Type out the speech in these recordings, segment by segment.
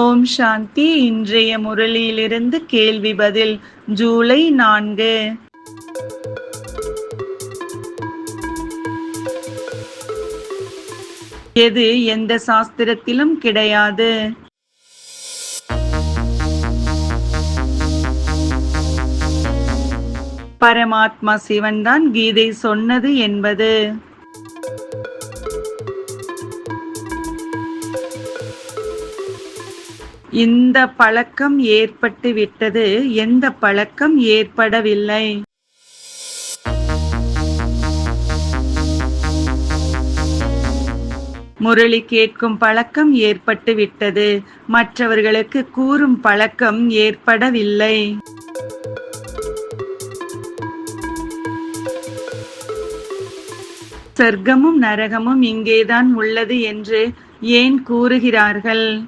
ஓம் சாந்தி. இன்றைய முரளியிலிருந்து கேள்வி பதில் ஜூலை நான்கு. எது எந்த சாஸ்திரத்திலும் கிடையாது. பரமாத்மா சிவன்தான் கீதை சொன்னது என்பது. இந்த பழக்கம் ஏற்பட்டு விட்டது எந்த பழக்கம் ஏற்படவில்லை. முரளி கேட்கும் பழக்கம் ஏற்பட்டு விட்டது மற்றவர்களுக்கு கூறும் பழக்கம் ஏற்படவில்லை. சொர்க்கமும் நரகமும் இங்கேதான் உள்ளது என்று ஏன் கூறுகிறார்கள்?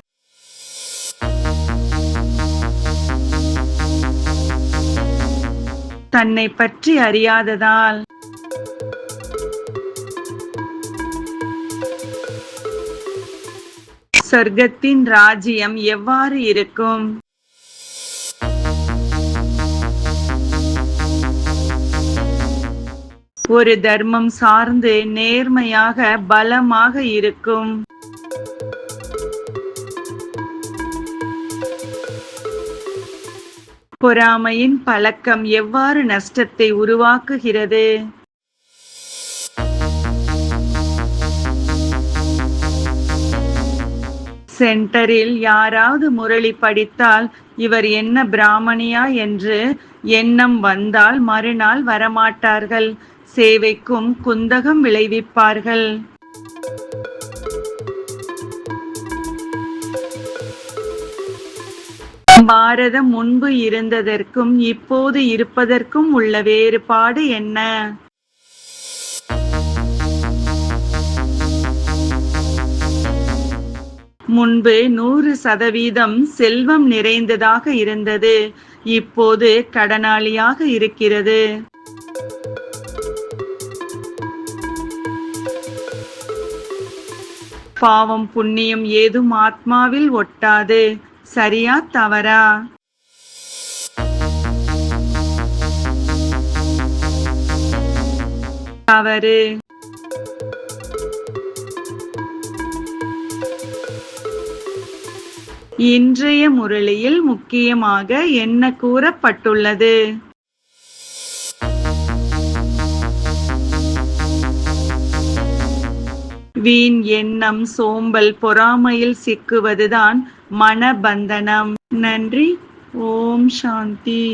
தன்னை பற்றி அறியாததால். சொர்க்கத்தின் ராஜ்யம் எவ்வாறு இருக்கும்? ஒரு தர்மம் சார்ந்து நேர்மையாக பலமாக இருக்கும். பொறாமையின் பழக்கம் எவ்வாறு நஷ்டத்தை உருவாக்குகிறது? சென்டரில் யாராவது முரளி படித்தால் இவர் என்ன பிராமணியா என்று எண்ணம் வந்தால் மறுநாள் வரமாட்டார்கள். சேவைக்கும் குந்தகம் விளைவிப்பார்கள். பாரதம் முன்பு இருந்ததற்கும் இப்போது இருப்பதற்கும் உள்ள வேறுபாடு என்ன? முன்பு நூறு சதவீதம் செல்வம் நிறைந்ததாக இருந்தது. இப்போது கடனாளியாக இருக்கிறது. பாவம் புண்ணியம் ஏதும் ஆத்மாவில் ஒட்டாது. சரியா தவறா? தவறு. இன்றைய முரளியில் முக்கியமாக என்ன கூறப்பட்டுள்ளது? வீண் எண்ணம் சோம்பல் பொறாமையில் சிக்குவதுதான் மனபந்தனம். நன்றி. ஓம் சாந்தி.